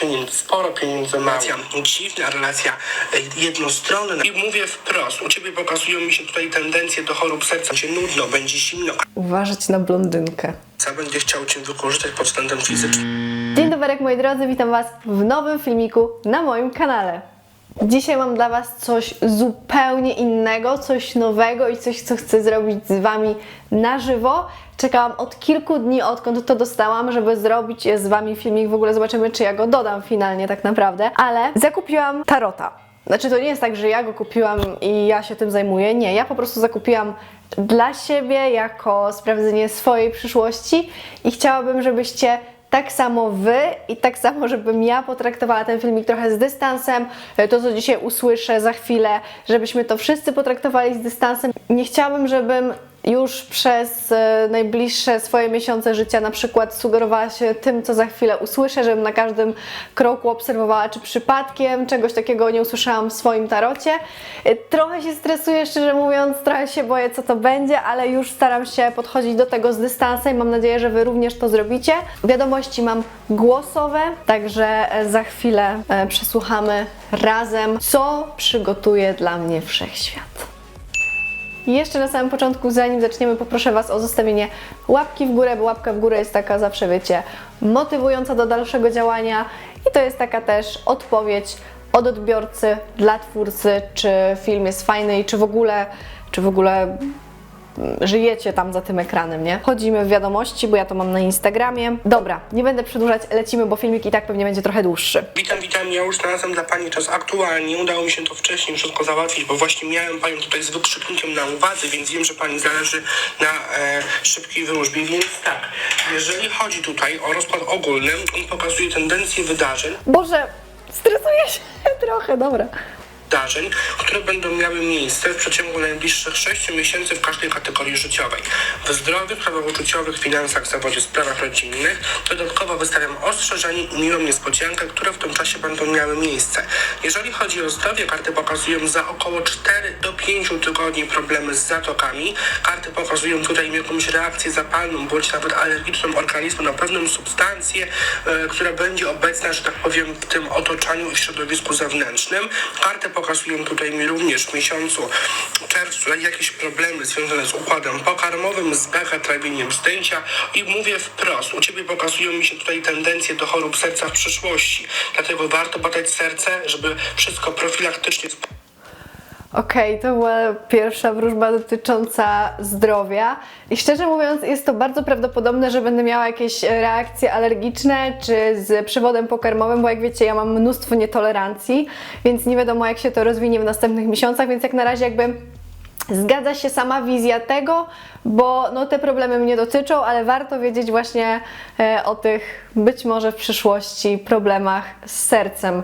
pieniędzy, sporo pieniędzy ma. Relacja dziwna, relacja e, jednostronna. I mówię wprost, u ciebie pokazują mi się tutaj tendencje do chorób serca. Będzie nudno, będzie zimno, Uważać na blondynkę. a będzie chciał cię wykorzystać pod względem fizycznym. Dzień dobry moi drodzy, witam Was w nowym filmiku na moim kanale. Dzisiaj mam dla Was coś zupełnie innego, coś nowego i coś, co chcę zrobić z Wami na żywo. Czekałam od kilku dni, odkąd to dostałam, żeby zrobić z Wami filmik. W ogóle zobaczymy, czy ja go dodam finalnie tak naprawdę. Ale zakupiłam tarota. Znaczy to nie jest tak, że ja go kupiłam i ja się tym zajmuję. Nie, ja po prostu zakupiłam dla siebie jako sprawdzenie swojej przyszłości i chciałabym, żebyście tak samo wy i tak samo, żebym ja potraktowała ten filmik trochę z dystansem. E, To, co dzisiaj usłyszę za chwilę, żebyśmy to wszyscy potraktowali z dystansem. Nie chciałabym, żebym już przez e, najbliższe swoje miesiące życia na przykład sugerowała się tym, co za chwilę usłyszę, żebym na każdym kroku obserwowała, czy przypadkiem czegoś takiego nie usłyszałam w swoim tarocie. E, Trochę się stresuję, szczerze mówiąc, trochę się boję, co to będzie, ale już staram się podchodzić do tego z dystansem. Mam nadzieję, że Wy również to zrobicie. Wiadomości mam głosowe, także e, za chwilę przesłuchamy razem, co przygotuje dla mnie wszechświat. Jeszcze na samym początku, zanim zaczniemy, poproszę Was o zostawienie łapki w górę, bo łapka w górę jest taka zawsze, wiecie, motywująca do dalszego działania. I to jest taka też odpowiedź od odbiorcy dla twórcy, czy film jest fajny i czy w ogóle, czy w ogóle żyjecie tam za tym ekranem, nie? Chodzimy w wiadomości, bo ja to mam na Instagramie. Dobra, nie będę przedłużać, lecimy, bo filmik i tak pewnie będzie trochę dłuższy. Witam, witam. Ja już znalazłem dla Pani czas aktualnie. Udało mi się to wcześniej wszystko załatwić, bo właśnie miałem Panią tutaj z wykrzyknikiem na uwadze, więc wiem, że Pani zależy na e, szybkiej wróżbie. Więc tak, jeżeli chodzi tutaj o rozkład ogólny, on pokazuje tendencje wydarzeń, Boże, stresuję się trochę, dobra. Wydarzeń, które będą miały miejsce w przeciągu najbliższych 6 miesięcy w każdej kategorii życiowej. W zdrowiu, prawach uczuciowych, finansach, zawodzie, sprawach rodzinnych. Dodatkowo wystawiam ostrzeżenie i miłą niespodziankę, które w tym czasie będą miały miejsce. Jeżeli chodzi o zdrowie, karty pokazują za około 4 do 5 tygodni problemy z zatokami. Karty pokazują tutaj jakąś reakcję zapalną, bądź nawet alergiczną organizmu na pewną substancję, e, która będzie obecna, że tak powiem, w tym otoczeniu i środowisku zewnętrznym. Karty pokazują tutaj mi również w miesiącu czerwcu jakieś problemy związane z układem pokarmowym, z beka, trawieniem zdjęcia i mówię wprost, u Ciebie pokazują mi się tutaj tendencje do chorób serca w przyszłości. Dlatego warto badać serce, żeby wszystko profilaktycznie Okej, to była pierwsza wróżba dotycząca zdrowia. I szczerze mówiąc, jest to bardzo prawdopodobne, że będę miała jakieś reakcje alergiczne czy z przewodem pokarmowym, bo jak wiecie, ja mam mnóstwo nietolerancji, więc nie wiadomo, jak się to rozwinie w następnych miesiącach, więc jak na razie jakby zgadza się sama wizja tego, bo no, te problemy mnie dotyczą, ale warto wiedzieć właśnie e, o tych być może w przyszłości problemach z sercem.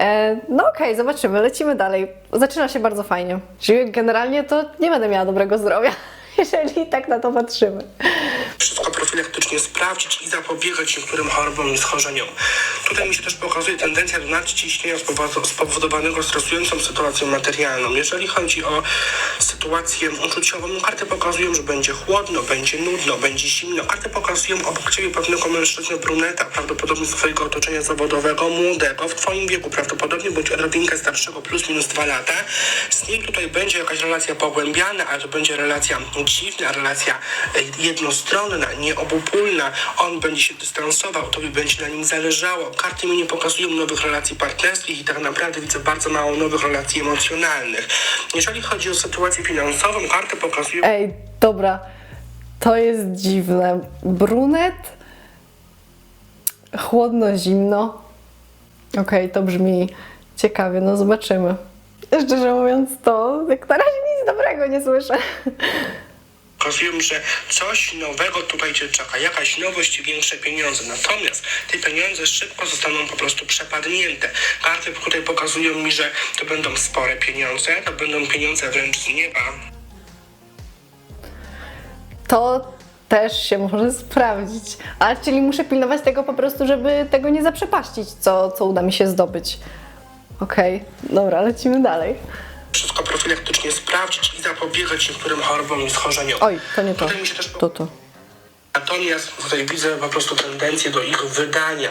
E, no okej, zobaczymy, lecimy dalej. Zaczyna się bardzo fajnie. Czyli generalnie to nie będę miała dobrego zdrowia, jeżeli tak na to patrzymy. wszystko profilaktycznie sprawdzić i zapobiegać niektórym chorobom i schorzeniom. Tutaj mi się też pokazuje tendencja do nadciśnienia spowodo- spowodowanego stresującą sytuacją materialną. Jeżeli chodzi o sytuację uczuciową, karty pokazują, że będzie chłodno, będzie nudno, będzie zimno. Karty pokazują obok ciebie pewnego mężczyznę bruneta, prawdopodobnie z twojego otoczenia zawodowego, młodego, w twoim wieku, prawdopodobnie bądź odrobinkę starszego, plus minus dwa lata. Z nim tutaj będzie jakaś relacja pogłębiana, ale to będzie relacja dziwna, relacja e, jednostronna, nieobopólna. On będzie się dystansował, tobie będzie na nim zależało. Karty mi nie pokazują nowych relacji partnerskich i tak naprawdę widzę bardzo mało nowych relacji emocjonalnych. Jeżeli chodzi o sytuację finansową, karty pokazują... Ej, dobra, to jest dziwne. Brunet, chłodno, zimno. Okej, to brzmi ciekawie, no zobaczymy. Szczerze mówiąc, to jak na razie nic dobrego nie słyszę. Pokazują, że coś nowego tutaj Cię czeka, jakaś nowość i większe pieniądze. Natomiast te pieniądze szybko zostaną po prostu przepadnięte. Karty tutaj pokazują mi, że to będą spore pieniądze, to będą pieniądze wręcz z nieba. To też się może sprawdzić. A czyli muszę pilnować tego po prostu, żeby tego nie zaprzepaścić, co, co uda mi się zdobyć. Okej, dobra, lecimy dalej. Wszystko profilaktycznie sprawdzić i zapobiegać niektórym chorobom i schorzeniom. Oj, to nie to. Tutaj mi się też To to. Natomiast tutaj widzę po prostu tendencję do ich wydania,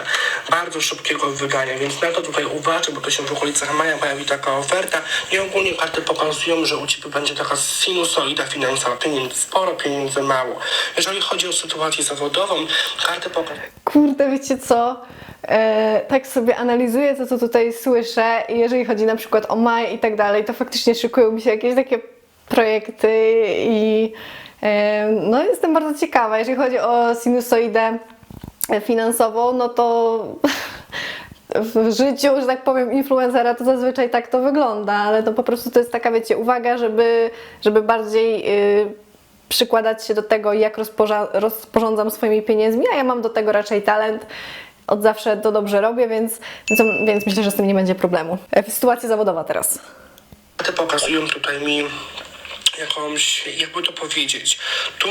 bardzo szybkiego wydania, więc na to tutaj uważaj, bo to się w okolicach maja pojawi taka oferta i ogólnie karty pokazują, że u Ciebie będzie taka sinusoida finansowa, pieniędzy sporo, pieniędzy mało. Jeżeli chodzi o sytuację zawodową, karty pokazują, Kurde, wiecie co? E, tak sobie analizuję to, co tutaj słyszę i jeżeli chodzi na przykład o maj i tak dalej, to faktycznie szykują mi się jakieś takie projekty i e, no jestem bardzo ciekawa. Jeżeli chodzi o sinusoidę finansową, no to w życiu, że tak powiem, influencera to zazwyczaj tak to wygląda, ale to po prostu to jest taka, wiecie, uwaga, żeby, żeby bardziej y, przykładać się do tego, jak rozporządzam swoimi pieniędzmi, a ja mam do tego raczej talent. Od zawsze to dobrze robię, więc, więc, myślę, że z tym nie będzie problemu. E, Sytuacja zawodowa teraz. karty pokazują tutaj mi jakąś, jakby to powiedzieć, tu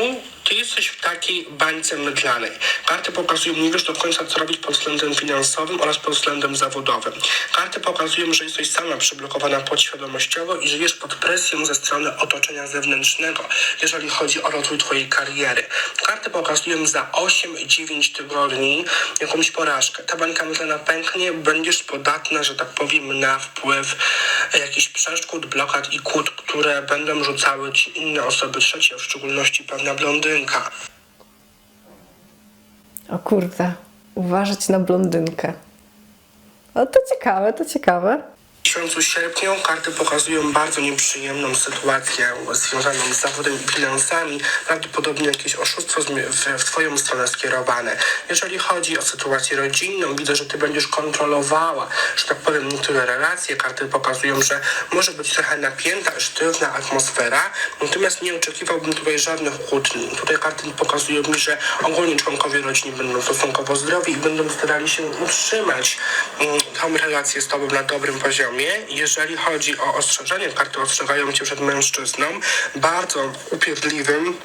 ty jesteś w takiej bańce mydlanej. Karty pokazują, nie wiesz do końca, co robić pod względem finansowym oraz pod względem zawodowym. Karty pokazują, że jesteś sama przyblokowana podświadomościowo i żyjesz pod presją ze strony otoczenia zewnętrznego, jeżeli chodzi o rozwój twojej kariery. Karty pokazują za 8-9 tygodni jakąś porażkę. Ta bańka mydlana pęknie, będziesz podatna, że tak powiem, na wpływ jakichś przeszkód, blokad i kłód, które będą rzucały ci inne osoby trzecie, w szczególności pewna blondynka. O kurde, uważać na blondynkę. O, to ciekawe, to ciekawe. Miesiącu sierpniu karty pokazują bardzo nieprzyjemną sytuację związaną z zawodem i finansami, prawdopodobnie jakieś oszustwo w, w Twoją stronę skierowane. Jeżeli chodzi o sytuację rodzinną, widzę, że Ty będziesz kontrolowała, że tak powiem, niektóre relacje. Karty pokazują, że może być trochę napięta, sztywna atmosfera, natomiast nie oczekiwałbym tutaj żadnych kłótni. Tutaj karty pokazują mi, że ogólnie członkowie rodziny będą stosunkowo zdrowi i będą starali się utrzymać mm, tą relację z Tobą na dobrym poziomie. Jeżeli chodzi o ostrzeżenie, karty ostrzegają Cię przed mężczyzną, bardzo upierdliwym,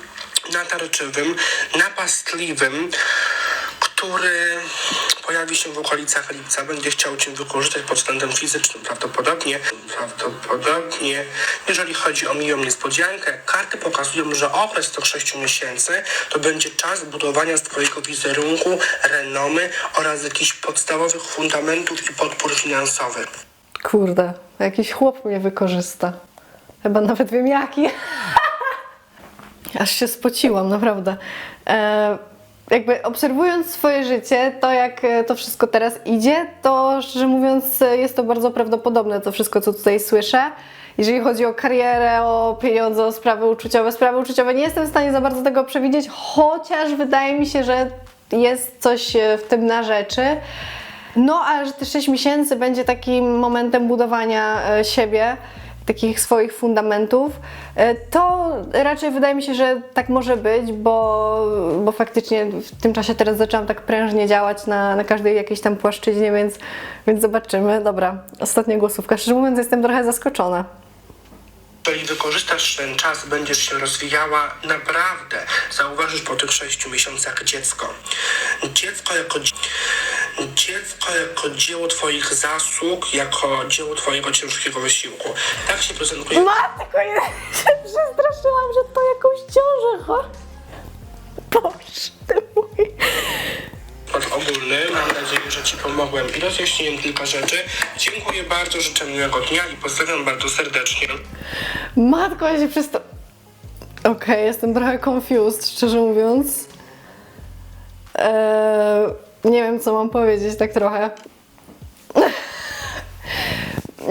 natarczywym, napastliwym, który pojawi się w okolicach lipca, będzie chciał Cię wykorzystać pod względem fizycznym. Prawdopodobnie, prawdopodobnie, jeżeli chodzi o miłą niespodziankę, karty pokazują, że okres tych 6 miesięcy to będzie czas budowania swojego wizerunku, renomy oraz jakichś podstawowych fundamentów i podpór finansowych. Kurde, jakiś chłop mnie wykorzysta. Chyba nawet wiem jaki. Aż się spociłam, naprawdę. E, jakby obserwując swoje życie, to jak e, to wszystko teraz idzie, to szczerze mówiąc e, jest to bardzo prawdopodobne, to wszystko, co tutaj słyszę. Jeżeli chodzi o karierę, o pieniądze, o sprawy uczuciowe, sprawy uczuciowe, nie jestem w stanie za bardzo tego przewidzieć, chociaż wydaje mi się, że jest coś e, w tym na rzeczy. No, ale że te 6 miesięcy będzie takim momentem budowania e, siebie, takich swoich fundamentów, e, to raczej wydaje mi się, że tak może być, bo, bo faktycznie w tym czasie teraz zaczęłam tak prężnie działać na, na każdej jakiejś tam płaszczyźnie, więc, więc zobaczymy. Dobra, ostatnia głosówka. Szczerze mówiąc, jestem trochę zaskoczona. Jeżeli wykorzystasz ten czas, będziesz się rozwijała naprawdę. Zauważysz po tych sześciu miesiącach dziecko. Dziecko jako, dzie- dziecko jako dzieło Twoich zasług, jako dzieło Twojego ciężkiego wysiłku. Tak się prezentuje Matko, ja się przestraszyłam, że to jakąś ciążę? Boże ty mój. Ogólny. Mam nadzieję, że Ci pomogłem i rozjaśniłem kilka rzeczy. Dziękuję bardzo, życzę miłego dnia i pozdrawiam bardzo serdecznie. Matko, ja się przez to... Okej, jestem trochę confused, szczerze mówiąc. Eee, nie wiem, co mam powiedzieć, tak trochę.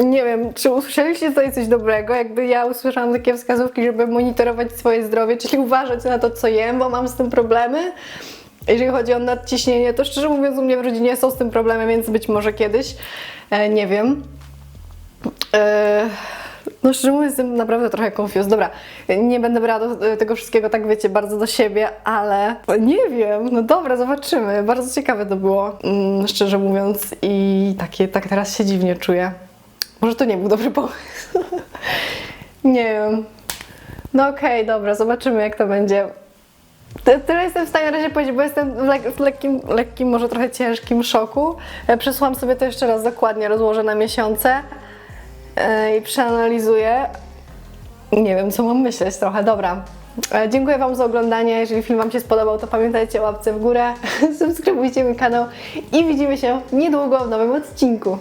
Nie wiem, czy usłyszeliście tutaj coś dobrego? Jakby ja usłyszałam takie wskazówki, żeby monitorować swoje zdrowie, czyli uważać na to, co jem, bo mam z tym problemy. Jeżeli chodzi o nadciśnienie, to szczerze mówiąc, u mnie w rodzinie są z tym problemy, więc być może kiedyś. E, nie wiem. E, no szczerze mówiąc, jestem naprawdę trochę confused. Dobra, nie będę brała do, tego wszystkiego, tak wiecie, bardzo do siebie, ale nie wiem, no dobra, zobaczymy. Bardzo ciekawe to było, mm, szczerze mówiąc i takie, tak teraz się dziwnie czuję. Może to nie był dobry pomysł. nie wiem. No okej, dobra, zobaczymy jak to będzie. Ty- Tyle jestem w stanie na razie powiedzieć, bo jestem w, lek- w lekkim, lekkim, może trochę ciężkim szoku. E, Przesłam sobie to jeszcze raz dokładnie, rozłożę na miesiące e, i przeanalizuję. Nie wiem, co mam myśleć trochę. Dobra, E, Dziękuję Wam za oglądanie. Jeżeli film Wam się spodobał, to pamiętajcie o łapce w górę, subskrybujcie mój kanał i widzimy się niedługo w nowym odcinku.